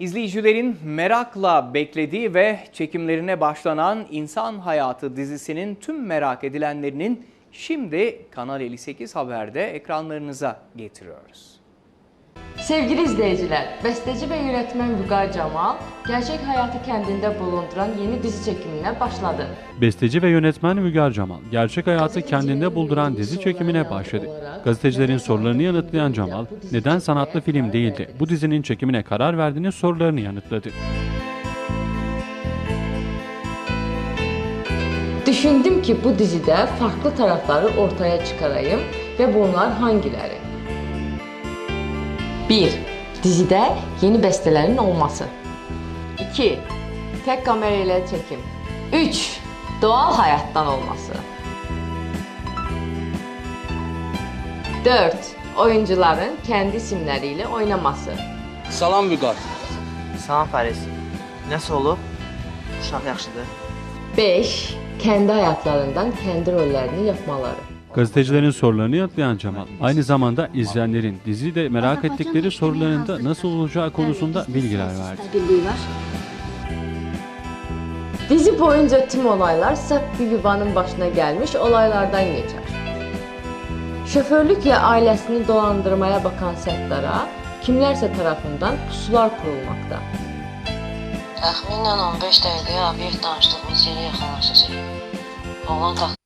İzleyicilerin merakla beklediği ve çekimlerine başlanan İnsan Hayatı dizisinin tüm merak edilenlerinin şimdi Kanal 58 Haber'de ekranlarınıza getiriyoruz. Sevgili izleyiciler, besteci ve yönetmen Vüqar Camal gerçek hayatı kendinde bulunduran yeni dizi çekimine başladı. Besteci ve yönetmen Vügar Camal, gerçek hayatı kendinde bulduran dizi çekimine başladı. Gazetecilerin sorularını yanıtlayan Camal, neden sanatlı film değil de bu dizinin çekimine karar verdiğini sorularını yanıtladı. Düşündüm ki bu dizide farklı tarafları ortaya çıkarayım ve bunlar hangileri? 1. Dizide yeni bestelerin olması. 2. Tek kamera ile çekim. 3. Doğal hayattan olması. 4. Oyuncuların kendi isimleriyle oynaması. Salam Vüqar. Salam Fəriz. Nəsə olub? Uşaq yaxşıdır. 5. Kendi hayatlarından kendi rollerini yapmaları. Gazetecilerin sorularını yanıtlayan Camal, aynı zamanda izleyenlerin dizide merak ettikleri sorularında nasıl olacağı konusunda bilgiler verdi. Dizi boyunca tüm olaylar sırf bir yuvanın başına gelmiş olaylardan geçer. Şoförlükle ailesini dolandırmaya bakan Səttar'a kimlerse tarafından pusular kurulmakta. Təxminən 15 dəqiqəyə obyekt danışdığımız yerə yaxınlaşacaq. Oğlan taxta